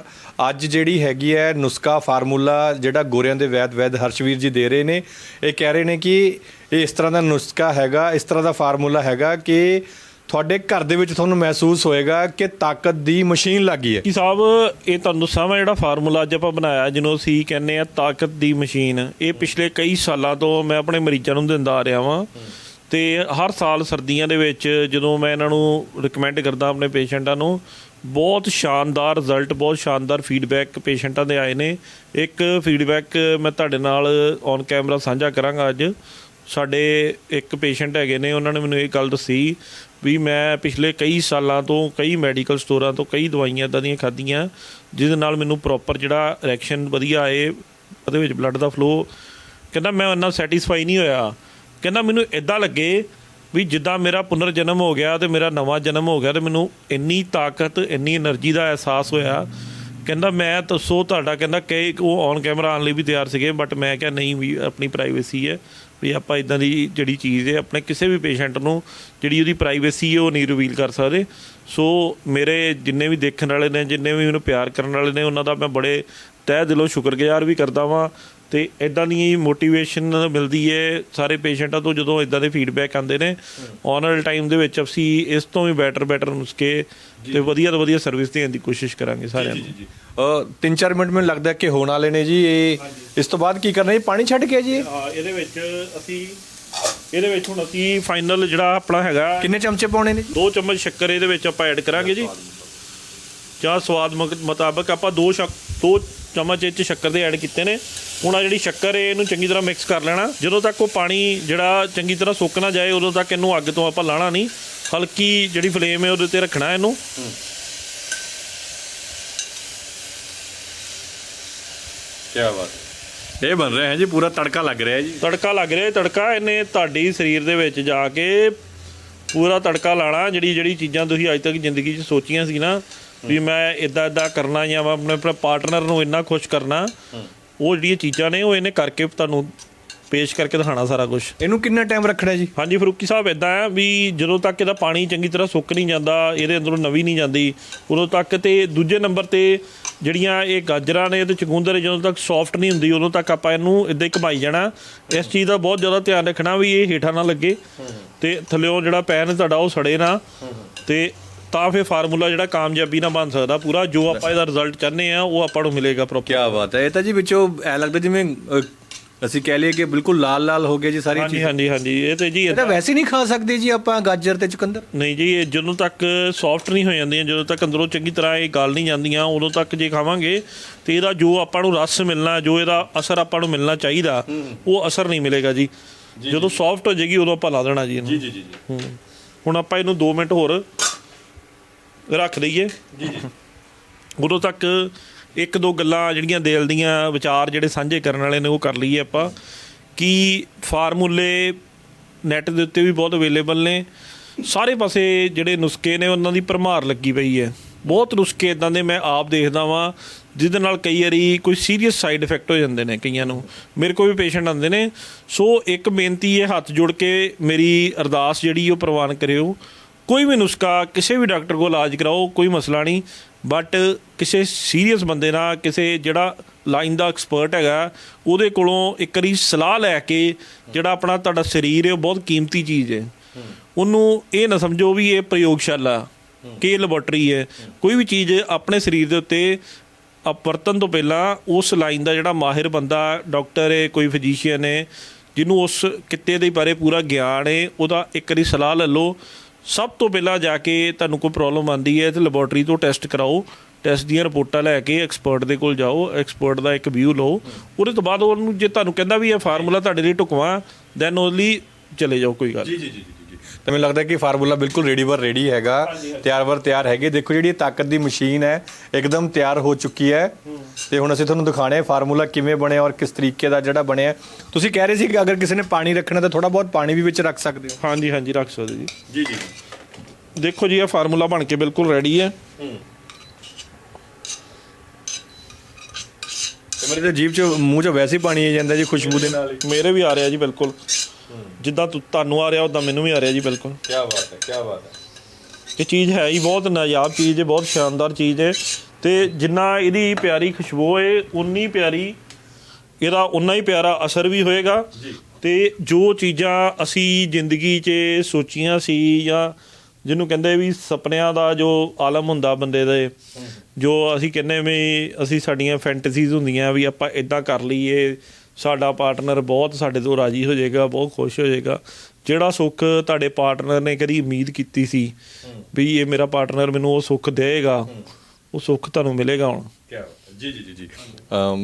ਅੱਜ ਜਿਹੜੀ ਹੈਗੀ ਹੈ ਨੁਸਖਾ ਫਾਰਮੂਲਾ ਜਿਹੜਾ ਗੋਰਿਆਂ ਦੇ ਵੈਦ ਵੈਦ ਹਰਸ਼ਵੀਰ ਜੀ ਦੇ ਰਹੇ ਨੇ ਇਹ ਕਹਿ ਰਹੇ ਨੇ ਕਿ ਇਹ ਇਸ ਤਰ੍ਹਾਂ ਦਾ ਨੁਸਖਾ ਹੈਗਾ ਇਸ ਤਰ੍ਹਾਂ ਦਾ ਫਾਰਮੂਲਾ ਹੈਗਾ ਕਿ ਤੁਹਾਡੇ ਘਰ ਦੇ ਵਿੱਚ ਤੁਹਾਨੂੰ ਮਹਿਸੂਸ ਹੋਏਗਾ ਕਿ ਤਾਕਤ ਦੀ ਮਸ਼ੀਨ ਲੱਗੀ ਹੈ। ਕਿ ਸਾਹਿਬ ਇਹ ਤੁਹਾਨੂੰ ਦੱਸਾਂ ਮੈਂ ਜਿਹੜਾ ਫਾਰਮੂਲਾ ਅੱਜ ਆਪਾਂ ਬਣਾਇਆ ਜਿਹਨੂੰ ਅਸੀਂ ਕਹਿੰਦੇ ਆ ਤਾਕਤ ਦੀ ਮਸ਼ੀਨ ਇਹ ਪਿਛਲੇ ਕਈ ਸਾਲਾਂ ਤੋਂ ਮੈਂ ਆਪਣੇ ਮਰੀਜ਼ਾਂ ਨੂੰ ਦਿੰਦਾ ਆ ਰਿਹਾ ਵਾਂ। ਤੇ ਹਰ ਸਾਲ ਸਰਦੀਆਂ ਦੇ ਵਿੱਚ ਜਦੋਂ ਮੈਂ ਇਹਨਾਂ ਨੂੰ ਰეკਮੈਂਡ ਕਰਦਾ ਆਪਣੇ ਪੇਸ਼ੈਂਟਾਂ ਨੂੰ, ਬਹੁਤ ਸ਼ਾਨਦਾਰ ਰਿਜ਼ਲਟ ਬਹੁਤ ਸ਼ਾਨਦਾਰ ਫੀਡਬੈਕ ਪੇਸ਼ੈਂਟਾਂ ਦੇ ਆਏ ਨੇ। ਇੱਕ ਫੀਡਬੈਕ ਮੈਂ ਤੁਹਾਡੇ ਨਾਲ ਔਨ ਕੈਮਰਾ ਸਾਂਝਾ ਕਰਾਂਗਾ ਅੱਜ। ਸਾਡੇ ਇੱਕ ਪੇਸ਼ੈਂਟ ਹੈਗੇ ਨੇ, ਉਹਨਾਂ ਨੇ ਮੈਨੂੰ ਇਹ ਗੱਲ ਦੱਸੀ ਵੀ ਮੈਂ ਪਿਛਲੇ ਕਈ ਸਾਲਾਂ ਤੋਂ, ਕਈ ਮੈਡੀਕਲ ਸਟੋਰਾਂ ਤੋਂ, ਕਈ ਦਵਾਈਆਂ ਇਦਾਂ ਦੀਆਂ ਖਾਧੀਆਂ, ਜਿਹਦੇ ਨਾਲ ਮੈਨੂੰ ਪ੍ਰੋਪਰ ਜਿਹੜਾ ਰਿਐਕਸ਼ਨ ਵਧੀਆ ਆਏ, ਉਹਦੇ ਵਿੱਚ ਬਲੱਡ ਦਾ ਫਲੋ ਕਹਿੰਦਾ ਮੈਂ ਇੰਨਾ ਸੈਟੀਸਫਾਈ ਨਹੀਂ ਹੋਇਆ। ਕਹਿੰਦਾ ਮੈਨੂੰ ਇਦਾਂ ਲੱਗੇ ਵੀ ਜਿੱਦਾਂ ਮੇਰਾ ਪੁਨਰ ਜਨਮ ਹੋ ਗਿਆ ਤੇ ਮੇਰਾ ਨਵਾਂ ਜਨਮ ਹੋ ਗਿਆ ਤੇ ਮੈਨੂੰ ਇੰਨੀ ਤਾਕਤ, ਇੰਨੀ એનર્ਜੀ ਦਾ ਅਹਿਸਾਸ ਹੋਇਆ। ਕਹਿੰਦਾ ਮੈਂ ਤਾਂ ਸੋ ਤੁਹਾਡਾ ਕਹਿੰਦਾ ਕਿ ਉਹ ਔਨ ਕੈਮਰਾ ਆਉਣ ਲਈ ਵੀ ਤਿਆਰ ਸੀਗੇ ਬਟ ਮੈਂ ਕਿਹਾ ਨਹੀਂ ਵੀ ਆਪਣੀ ਪ੍ਰਾਈਵੇਸੀ ਹੈ, ਵੀ ਆਪਾਂ ਇਦਾਂ ਦੀ ਜਿਹੜੀ ਚੀਜ਼ ਹੈ, ਆਪਣੇ ਕਿਸੇ ਵੀ ਪੇਸ਼ੈਂਟ ਨੂੰ ਜਿਹੜੀ ਉਹਦੀ ਪ੍ਰਾਈਵੇਸੀ ਹੈ ਉਹ ਨਹੀਂ ਰਿਵੀਲ ਕਰ ਸਕਦੇ। ਸੋ ਮੇਰੇ ਜਿੰਨੇ ਵੀ ਦੇਖਣ ਵਾਲੇ ਨੇ, ਜਿੰਨੇ ਵੀ ਮੈਨੂੰ ਪਿਆਰ ਕਰਨ ਵਾਲੇ ਨੇ, ਉਹਨਾਂ ਦਾ ਮੈਂ ਬੜੇ ਤਹਿ ਦਿਲੋਂ ਸ਼ੁਕਰਗੁਜ਼ਾਰ ਵੀ ਕਰਦਾ ਵਾਂ। ਤੇ ਇਦਾਂ ਦੀ ਮੋਟੀਵੇਸ਼ਨ ਮਿਲਦੀ ਹੈ ਸਾਰੇ ਪੇਸ਼ੈਂਟਾਂ ਤੋਂ ਜਦੋਂ ਇਦਾਂ ਦੇ ਫੀਡਬੈਕ ਆਉਂਦੇ ਨੇ ਆਉਣ ਵਾਲੇ ਟਾਈਮ ਦੇ ਵਿੱਚ ਅਸੀਂ ਇਸ ਤੋਂ ਵੀ ਬੈਟਰ ਬੈਟਰ ਨੁਸਖੇ ਤੇ ਵਧੀਆ ਤੋਂ ਵਧੀਆ ਸਰਵਿਸ ਦੇਣ ਦੀ ਕੋਸ਼ਿਸ਼ ਕਰਾਂਗੇ ਸਾਰਿਆਂ ਨੂੰ। ਜੀ ਅ 3-4 ਮਿੰਟ ਮੈਨੂੰ ਲੱਗਦਾ ਕਿ ਹੋਣ ਵਾਲੇ ਨੇ ਜੀ ਇਹ ਇਸ ਤੋਂ ਬਾਅਦ ਕੀ ਕਰਨਾ ਜੀ? ਪਾਣੀ ਛੱਡ ਕੇ ਜੀ ਇਹਦੇ ਵਿੱਚ ਅਸੀਂ ਇਹਦੇ ਵਿੱਚ ਹੁਣ ਅਸੀਂ ਫਾਈਨਲ ਜਿਹੜਾ ਆਪਣਾ ਹੈਗਾ ਕਿੰਨੇ ਚਮਚੇ ਪਾਉਣੇ ਨੇ ਜੀ? ਦੋ ਚਮਚ ਸ਼ੱਕਰ ਇਹਦੇ ਵਿੱਚ ਆਪਾਂ ਐਡ ਕਰਾਂਗੇ ਜੀ। ਜਾਂ ਸਵਾਦ ਮੁਕ- ਮੁਤਾਬਕ ਆਪਾਂ ਦੋ ਸ਼ੱਕ ਦੋ ਚਮਚ ਇਹ 'ਚ ਸ਼ੱਕਰ ਦੇ ਐਡ ਕੀਤੇ ਨੇ। ਹੁਣ ਆ ਜਿਹੜੀ ਸ਼ੱਕਰ ਹੈ ਇਹਨੂੰ ਚੰਗੀ ਤਰ੍ਹਾਂ ਮਿਕਸ ਕਰ ਲੈਣਾ। ਜਦੋਂ ਤੱਕ ਉਹ ਪਾਣੀ ਜਿਹੜਾ ਚੰਗੀ ਤਰ੍ਹਾਂ ਸੁੱਕ ਨਾ ਜਾਏ ਉਦੋਂ ਤੱਕ ਇਹਨੂੰ ਅੱਗ ਤੋਂ ਆਪਾਂ ਲਾਣਾ ਨਹੀਂ। ਹਲਕੀ ਜਿਹੜੀ ਫਲੇਮ ਹੈ ਉਹਦੇ ਤੇ ਰੱਖਣਾ ਇਹਨੂੰ। ਕੀ ਬਾਤ ਇਹ ਬਣ ਰਿਹਾ ਹੈ ਜੀ ਪੂਰਾ ਤੜਕਾ ਲੱਗ ਰਿਹਾ ਹੈ ਜੀ। ਤੜਕਾ ਲੱਗ ਰਿਹਾ ਇਹ ਤੜਕਾ ਇਹਨੇ ਤੁਹਾਡੀ ਸਰੀਰ ਦੇ ਵਿੱਚ ਜਾ ਕੇ ਪੂਰਾ ਤੜਕਾ ਲਾਣਾ। ਜਿਹੜੀ ਜਿਹੜੀ ਚੀਜ਼ਾਂ ਤੁਸੀਂ ਅੱਜ ਤੱਕ ਜ਼ਿੰਦਗੀ 'ਚ ਸੋਚੀਆਂ ਸੀ ਨਾ ਵੀ ਮੈਂ ਇਦਾਂ ਇਦਾਂ ਕਰਨਾ ਜਾਂ ਮੈਂ ਆਪਣੇ ਪਾਰਟਨਰ ਨੂੰ ਇੰਨਾ ਖੁਸ਼ ਕਰਨਾ ਉਹ ਜਿਹੜੀਆਂ ਚੀਜ਼ਾਂ ਨੇ ਉਹ ਇਹਨੇ ਕਰਕੇ ਤੁਹਾਨੂੰ ਪੇਸ਼ ਕਰਕੇ ਦਿਖਾਣਾ ਸਾਰਾ ਕੁਝ ਇਹਨੂੰ ਕਿੰਨਾ ਟਾਈਮ ਰੱਖਣਾ ਜੀ? ਹਾਂਜੀ ਫਰੂਕੀ ਸਾਹਿਬ ਇਦਾਂ ਆ ਵੀ ਜਦੋਂ ਤੱਕ ਇਹਦਾ ਪਾਣੀ ਚੰਗੀ ਤਰ੍ਹਾਂ ਸੁੱਕ ਨਹੀਂ ਜਾਂਦਾ ਇਹਦੇ ਅੰਦਰੋਂ ਨਵੀ ਨਹੀਂ ਜਾਂਦੀ ਉਦੋਂ ਤੱਕ ਤੇ ਦੂਜੇ ਨੰਬਰ ਤੇ ਜਿਹੜੀਆਂ ਇਹ ਗਾਜਰਾਂ ਨੇ ਤੇ ਚਕੁੰਦਰ ਜਦੋਂ ਤੱਕ ਸੌਫਟ ਨਹੀਂ ਹੁੰਦੀ ਉਦੋਂ ਤੱਕ ਆਪਾਂ ਇਹਨੂੰ ਇਦਾਂ ਹੀ ਘਮਾਈ ਜਾਣਾ। ਇਸ ਚੀਜ਼ ਦਾ ਬਹੁਤ ਜ਼ਿਆਦਾ ਧਿਆਨ ਰੱਖਣਾ ਵੀ ਇਹ ਹੇਠਾਂ ਨਾ ਲੱਗੇ। ਤੇ ਥੱਲਿਓਂ ਜਿਹੜਾ ਪੈਨ ਤੁਹਾਡਾ ਉਹ ਸੜੇ ਨਾ। ਤੇ ਤਾਂ ਫਿਰ ਫਾਰਮੂਲਾ ਜਿਹੜਾ ਕਾਮਯਾਬੀ ਨਾਲ ਬਣ ਸਕਦਾ ਪੂਰਾ ਜੋ ਆਪਾਂ ਇਹਦਾ ਰਿਜ਼ਲਟ ਚਾਹੁੰਦੇ ਆ ਉਹ ਆਪਾਂ ਨੂੰ ਮਿਲੇਗਾ ਪ੍ਰੋਪਰ ਕੀ ਬਾਤ ਹੈ। ਇਹ ਤਾਂ ਜੀ ਵਿੱਚੋਂ ਐ ਲੱਗਦਾ ਜਿਵੇਂ ਅਸੀਂ ਕਹਿ ਲਈਏ ਕਿ ਬਿਲਕੁਲ ਲਾਲ ਲਾਲ ਹੋ ਗਏ ਜੀ ਸਾਰੀ ਚੀਜ਼। ਹਾਂਜੀ ਹਾਂਜੀ। ਇਹ ਤੇ ਜੀ ਇਹ ਤਾਂ ਵੈਸੇ ਨਹੀਂ ਖਾ ਸਕਦੇ ਜੀ ਆਪਾਂ ਗਾਜਰ ਤੇ ਚੁਕੰਦਰ। ਨਹੀਂ ਜੀ ਇਹ ਜਦੋਂ ਤੱਕ ਸੌਫਟ ਨਹੀਂ ਹੋ ਜਾਂਦੀਆਂ ਜਦੋਂ ਤੱਕ ਅੰਦਰੋਂ ਚੰਗੀ ਤਰ੍ਹਾਂ ਇਹ ਗਲ ਨਹੀਂ ਜਾਂਦੀਆਂ ਉਦੋਂ ਤੱਕ ਜੇ ਖਾਵਾਂਗੇ ਤੇ ਇਹਦਾ ਜੋ ਆਪਾਂ ਨੂੰ ਰਸ ਮਿਲਣਾ ਜੋ ਇਹਦਾ ਅਸਰ ਆਪਾਂ ਨੂੰ ਮਿਲਣਾ ਚਾਹੀਦਾ ਉਹ ਅਸਰ ਨਹੀਂ ਮਿਲੇਗਾ ਜੀ। ਜਦੋਂ ਸੌਫਟ ਹੋ ਜਾਏਗੀ ਉਦੋਂ ਆਪਾਂ ਲਾ ਦੇਣਾ ਜੀ ਇਹਨੂੰ। ਜੀ ਜੀ ਜੀ। ਹੁਣ ਆਪਾਂ ਇਹਨੂੰ 2 ਮਿੰਟ ਹੋਰ ਰੱਖ ਦਈਏ। ਜੀ ਜੀ। ਉਦੋਂ ਤੱਕ ਇੱਕ ਦੋ ਗੱਲਾਂ ਜਿਹੜੀਆਂ ਦਿਲ ਦੀਆਂ ਵਿਚਾਰ ਜਿਹੜੇ ਸਾਂਝੇ ਕਰਨ ਵਾਲੇ ਨੇ ਉਹ ਕਰ ਲਈਏ ਆਪਾਂ। ਕਿ ਫਾਰਮੂਲੇ ਨੈਟ ਦੇ ਉੱਤੇ ਵੀ ਬਹੁਤ ਅਵੇਲੇਬਲ ਨੇ। ਸਾਰੇ ਪਾਸੇ ਜਿਹੜੇ ਨੁਸਖੇ ਨੇ ਉਹਨਾਂ ਦੀ ਭਰਮਾਰ ਲੱਗੀ ਪਈ ਹੈ। ਬਹੁਤ ਨੁਸਖੇ ਇਦਾਂ ਦੇ ਮੈਂ ਆਪ ਦੇਖਦਾ ਵਾਂ ਜਿਹਦੇ ਨਾਲ ਕਈ ਵਾਰੀ ਕੋਈ ਸੀਰੀਅਸ ਸਾਈਡ ਇਫੈਕਟ ਹੋ ਜਾਂਦੇ ਨੇ ਕਈਆਂ ਨੂੰ। ਮੇਰੇ ਕੋਲ ਵੀ ਪੇਸ਼ੈਂਟ ਆਉਂਦੇ ਨੇ। ਸੋ ਇੱਕ ਬੇਨਤੀ ਹੈ ਹੱਥ ਜੋੜ ਕੇ ਮੇਰੀ ਅਰਦਾਸ ਜਿਹੜੀ ਉਹ ਪ੍ਰਵਾਨ ਕਰਿਓ। ਕੋਈ ਵੀ ਨੁਸਖਾ ਕਿਸੇ ਵੀ ਡਾਕਟਰ ਕੋਲ ਇਲਾਜ ਕਰਾਓ, ਕੋਈ ਮਸਲਾ ਨਹੀਂ। ਬਟ ਕਿਸੇ ਸੀਰੀਅਸ ਬੰਦੇ ਨਾਲ, ਕਿਸੇ ਜਿਹੜਾ ਲਾਈਨ ਦਾ ਐਕਸਪਰਟ ਹੈਗਾ, ਉਹਦੇ ਕੋਲੋਂ ਇੱਕ ਵਾਰੀ ਸਲਾਹ ਲੈ ਕੇ ਜਿਹੜਾ ਆਪਣਾ ਤੁਹਾਡਾ ਸਰੀਰ ਹੈ, ਉਹ ਬਹੁਤ ਕੀਮਤੀ ਚੀਜ਼ ਹੈ। ਉਹਨੂੰ ਇਹ ਨਾ ਸਮਝੋ ਵੀ ਇਹ ਪ੍ਰਯੋਗਸ਼ਾਲਾ, ਕਿ ਇਹ ਲੈਬੋਰਟਰੀ ਹੈ। ਕੋਈ ਵੀ ਚੀਜ਼ ਆਪਣੇ ਸਰੀਰ ਦੇ ਉੱਤੇ ਅਪ- ਵਰਤਣ ਤੋਂ ਪਹਿਲਾਂ ਉਸ ਲਾਈਨ ਦਾ ਜਿਹੜਾ ਮਾਹਿਰ ਬੰਦਾ ਡਾਕਟਰ ਹੈ, ਕੋਈ ਫਿਜ਼ੀਸ਼ੀਅਨ ਹੈ, ਜਿਹਨੂੰ ਉਸ ਕਿੱਤੇ ਦੇ ਬਾਰੇ ਪੂਰਾ ਗਿਆਨ ਹੈ, ਉਹਦਾ ਇੱਕ ਵਾਰੀ ਸਲਾਹ ਲੈ ਲਓ। ਸਭ ਤੋਂ ਪਹਿਲਾਂ ਜਾ ਕੇ ਤੁਹਾਨੂੰ ਕੋਈ ਪ੍ਰੋਬਲਮ ਆਂਦੀ ਹੈ ਤੇ ਲੈਬੋਰਟਰੀ ਤੋਂ ਟੈਸਟ ਕਰਾਓ ਟੈਸਟ ਦੀਆਂ ਰਿਪੋਰਟਾਂ ਲੈ ਕੇ ਐਕਸਪਰਟ ਦੇ ਕੋਲ ਜਾਓ ਐਕਸਪਰਟ ਦਾ ਇੱਕ ਵਿਊ ਲਓ। ਉਹਦੇ ਤੋਂ ਬਾਅਦ ਉਹਨੂੰ ਜੇ ਤੁਹਾਨੂੰ ਕਹਿੰਦਾ ਵੀ ਇਹ ਫਾਰਮੂਲਾ ਤੁਹਾਡੇ ਲਈ ਢੁਕਵਾ ਦੈਨ ਓਨਲੀ ਚਲੇ ਜਾਓ ਕੋਈ ਗੱਲ ਜੀ ਜੀ ਜੀ ਜੀ। ਤਾਂ ਮੈਨੂੰ ਲੱਗਦਾ ਕਿ ਫਾਰਮੂਲਾ ਬਿਲਕੁਲ ਰੈਡੀ ਵਰ ਰੈਡੀ ਹੈਗਾ। ਤਿਆਰ ਵਰ ਤਿਆਰ ਹੈਗੇ। ਦੇਖੋ ਜਿਹੜੀ ਇਹ ਤਾਕਤ ਦੀ ਮਸ਼ੀਨ ਹੈ ਇੱਕਦਮ ਤਿਆਰ ਹੋ ਚੁੱਕੀ ਹੈ। ਤੇ ਹੁਣ ਅਸੀਂ ਤੁਹਾਨੂੰ ਦਿਖਾਣੇ ਫਾਰਮੂਲਾ ਕਿਵੇਂ ਬਣਿਆ ਔਰ ਕਿਸ ਤਰੀਕੇ ਦਾ ਜਿਹੜਾ ਬਣਿਆ। ਤੁਸੀਂ ਕਹਿ ਰਹੇ ਸੀ ਕਿ ਅਗਰ ਕਿਸੇ ਨੇ ਪਾਣੀ ਰੱਖਣਾ ਤਾਂ ਥੋੜਾ ਬਹੁਤ ਪਾਣੀ ਵੀ ਵਿੱਚ ਰੱਖ ਸਕਦੇ ਹੋ। ਹਾਂਜੀ ਹਾਂਜੀ ਰੱਖ ਸਕਦੇ ਜੀ। ਜੀ ਜੀ। ਦੇਖੋ ਜੀ ਇਹ ਫਾਰਮੂਲਾ ਬਣ ਕੇ ਬਿਲਕੁਲ ਰੈਡੀ ਹੈ। ਤੇ ਮੇਰੇ ਤਾਂ ਜੀਭ 'ਚ ਮੂੰਹ 'ਚ ਵੈਸੇ ਹੀ ਪਾਣੀ ਆ ਜਾਂਦਾ ਜੀ ਖੁਸ਼ਬੂ ਦੇ ਨਾਲ ਹੀ। ਮੇਰੇ ਵੀ ਆ ਰਿਹਾ ਜੀ ਬਿਲਕੁਲ। ਜਿੱਦਾਂ ਤੁ- ਤੁਹਾਨੂੰ ਆ ਰਿਹਾ ਉਦਾਂ ਮੈਨੂੰ ਵੀ ਆ ਰਿਹਾ ਜੀ ਬਿਲਕੁਲ। ਕੀ ਬਾਤ ਹੈ ਕੀ ਬਾਤ ਹੈ। ਇਹ ਚੀਜ਼ ਹੈ ਹੀ ਬਹੁਤ ਨਾਯਾਬ ਚੀਜ਼ ਹੈ ਬਹੁਤ ਸ਼ਾਨਦਾਰ ਚੀਜ਼ ਹੈ। ਤੇ ਜਿੰਨਾ ਇਹਦੀ ਪਿਆਰੀ ਖੁਸ਼ਬੂ ਹੈ ਉਨੀ ਪਿਆਰੀ ਇਹਦਾ ਉਨਾ ਹੀ ਪਿਆਰਾ ਅਸਰ ਵੀ ਹੋਏਗਾ। ਤੇ ਜੋ ਚੀਜ਼ਾਂ ਅਸੀਂ ਜ਼ਿੰਦਗੀ 'ਚ ਸੋਚੀਆਂ ਸੀ ਜਾਂ ਜਿਹਨੂੰ ਕਹਿੰਦੇ ਵੀ ਸੁਪਨਿਆਂ ਦਾ ਜੋ ਆਲਮ ਹੁੰਦਾ ਬੰਦੇ ਦੇ ਜੋ ਅਸੀਂ ਕਹਿੰਦੇ ਵੀ ਅਸੀਂ ਸਾਡੀਆਂ ਫੈਂਟਸੀਜ਼ ਹੁੰਦੀਆਂ ਵੀ ਆਪਾਂ ਇਦਾਂ ਕਰ ਲਈਏ ਸਾਡਾ ਪਾਰਟਨਰ ਬਹੁਤ ਸਾਡੇ ਤੋਂ ਰਾਜੀ ਹੋ ਜਾਏਗਾ ਬਹੁਤ ਖੁਸ਼ ਹੋ ਜਾਏਗਾ। ਜਿਹੜਾ ਸੁੱਖ ਤੁਹਾਡੇ ਪਾਰਟਨਰ ਨੇ ਕਦੀ ਉਮੀਦ ਕੀਤੀ ਸੀ ਵੀ ਇਹ ਮੇਰਾ ਪਾਰਟਨਰ ਮੈਨੂੰ ਉਹ ਸੁੱਖ ਦੇਗਾ ਉਹ ਸੁੱਖ ਤੁਹਾਨੂੰ ਮਿਲੇਗਾ ਹੁਣ। ਕੀ ਜੀ ਜੀ ਜੀ ਜੀ।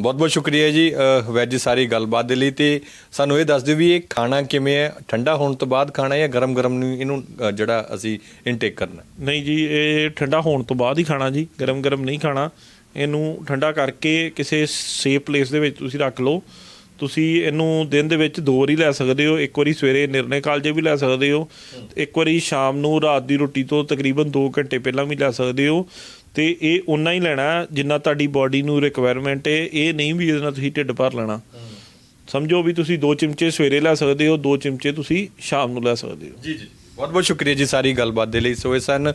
ਬਹੁਤ ਬਹੁਤ ਸ਼ੁਕਰੀਆ ਜੀ ਵੈਜ ਸਾਰੀ ਗੱਲਬਾਤ ਦੇ ਲਈ। ਤੇ ਸਾਨੂੰ ਇਹ ਦੱਸ ਦਿਓ ਵੀ ਇਹ ਖਾਣਾ ਕਿਵੇਂ ਹੈ? ਠੰਡਾ ਹੋਣ ਤੋਂ ਬਾਅਦ ਖਾਣਾ ਹੈ ਜਾਂ ਗਰਮ ਗਰਮ ਨੂੰ ਇਹਨੂੰ ਜਿਹੜਾ ਅਸੀਂ ਇਨਟੇਕ ਕਰਨਾ? ਨਹੀਂ ਜੀ ਇਹ ਠੰਡਾ ਹੋਣ ਤੋਂ ਬਾਅਦ ਹੀ ਖਾਣਾ ਜੀ ਗਰਮ ਗਰਮ ਨਹੀਂ ਖਾਣਾ। ਇਹਨੂੰ ਠੰਡਾ ਕਰਕੇ ਕਿਸੇ ਸੇਫ ਪਲੇਸ ਦੇ ਵਿੱਚ ਤੁਸੀਂ ਰੱਖ ਲਓ। ਤੁਸੀਂ ਇਹਨੂੰ ਦਿਨ ਦੇ ਵਿੱਚ ਦੋ ਵਾਰੀ ਲੈ ਸਕਦੇ ਹੋ, ਇੱਕ ਵਾਰੀ ਸਵੇਰੇ ਨਿਰਣੇ ਕਾਲਜੇ ਵੀ ਲੈ ਸਕਦੇ ਹੋ, ਇੱਕ ਵਾਰੀ ਸ਼ਾਮ ਨੂੰ ਰਾਤ ਦੀ ਰੋਟੀ ਤੋਂ ਤਕਰੀਬਨ 2 ਘੰਟੇ ਪਹਿਲਾਂ ਵੀ ਲੈ ਸਕਦੇ ਹੋ। ਤੇ ਇਹ ਉਨਾ ਹੀ ਲੈਣਾ, ਜਿੰਨਾ ਤੁਹਾਡੀ ਬਾਡੀ ਨੂੰ ਰਿਕੁਆਇਰਮੈਂਟ ਹੈ, ਇਹ ਨਹੀਂ ਵੀ ਇਹਦੇ ਨਾਲ ਤੁਸੀਂ ਢਿੱਡ ਭਰ ਲੈਣਾ। ਸਮਝੋ ਵੀ ਤੁਸੀਂ 2 ਚਮਚੇ ਸਵੇਰੇ ਲੈ ਸਕਦੇ ਹੋ 2 ਚਮਚੇ ਤੁਸੀਂ ਸ਼ਾਮ ਨੂੰ ਲੈ ਸਕਦੇ ਹੋ। ਜੀ ਜੀ। ਬਹੁਤ ਬਹੁਤ ਸ਼ੁਕਰੀਆ ਜੀ ਸਾਰੀ ਗੱਲਬਾਤ ਦੇ ਲਈ। ਸੋ ਇਹ ਸਨ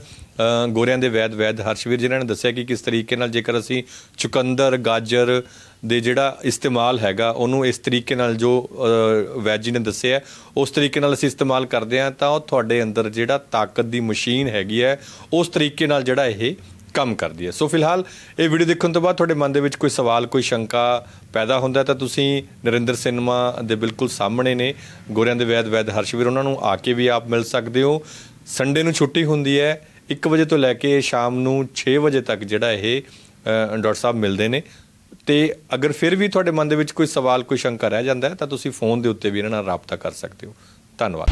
ਗੋਰਿਆਂ ਦੇ ਵੈਦ ਵੈਦ ਹਰਸ਼ਵੀਰ ਜਿਨ੍ਹਾਂ ਨੇ ਦੱਸਿਆ ਕਿ ਕਿਸ ਤਰੀਕੇ ਨਾਲ ਜੇਕਰ ਅਸੀਂ ਚੁਕੰਦਰ, ਗਾਜਰ ਦੇ ਜਿਹੜਾ ਇਸਤੇਮਾਲ ਹੈਗਾ ਉਹਨੂੰ ਇਸ ਤਰੀਕੇ ਨਾਲ ਜੋ ਅ, ਵੈਦ ਜੀ ਨੇ ਦੱਸਿਆ ਉਸ ਤਰੀਕੇ ਨਾਲ ਅਸੀਂ ਇਸਤੇਮਾਲ ਕਰਦੇ ਹਾਂ ਤਾਂ ਉਹ ਤੁਹਾਡੇ ਅੰਦਰ ਜਿਹੜਾ ਤਾਕਤ ਦੀ ਮਸ਼ੀਨ ਹੈਗੀ ਹੈ ਉਸ ਤਰੀਕੇ ਨਾਲ ਜਿਹੜਾ ਇਹ ਕੰਮ ਕਰਦੀ ਹੈ। ਸੋ ਫਿਲਹਾਲ ਇਹ ਵੀਡੀਓ ਦੇਖਣ ਤੋਂ ਬਾਅਦ ਤੁਹਾਡੇ ਮਨ ਦੇ ਵਿੱਚ ਕੋਈ ਸਵਾਲ ਕੋਈ ਸ਼ੰਕਾ ਪੈਦਾ ਹੁੰਦਾ ਤਾਂ ਤੁਸੀਂ ਨਰਿੰਦਰ ਸਿਨੇਮਾ ਦੇ ਬਿਲਕੁਲ ਸਾਹਮਣੇ ਨੇ। ਗੋਰਿਆਂ ਦੇ ਵੈਦ ਵੈਦ ਹਰਸ਼ਵੀਰ ਉਹਨਾਂ ਨੂੰ ਆ ਕੇ ਵੀ ਆਪ ਮਿਲ ਸਕਦੇ ਹੋ। ਸੰਡੇ ਨੂੰ ਛੁੱਟੀ ਹੁੰਦੀ ਹੈ 1 ਵਜੇ ਤੋਂ ਲੈ ਕੇ ਸ਼ਾਮ ਨੂੰ 6 ਵਜੇ ਤੱਕ ਜਿਹੜਾ ਇਹ ਡਾਕਟਰ ਸਾਹਿਬ ਮਿਲਦੇ ਨੇ। ਤੇ ਅਗਰ ਫਿਰ ਵੀ ਤੁਹਾਡੇ ਮਨ ਦੇ ਵਿੱਚ ਕੋਈ ਸਵਾਲ, ਕੋਈ ਸ਼ੰਕਾ ਰਹਿ ਜਾਂਦਾ ਹੈ, ਤਾਂ ਤੁਸੀਂ ਫੋਨ ਦੇ ਉੱਤੇ ਵੀ ਇਹਨਾਂ ਨਾਲ ਰਾਬਤਾ ਕਰ ਸਕਦੇ ਹੋ। ਧੰਨਵਾਦ।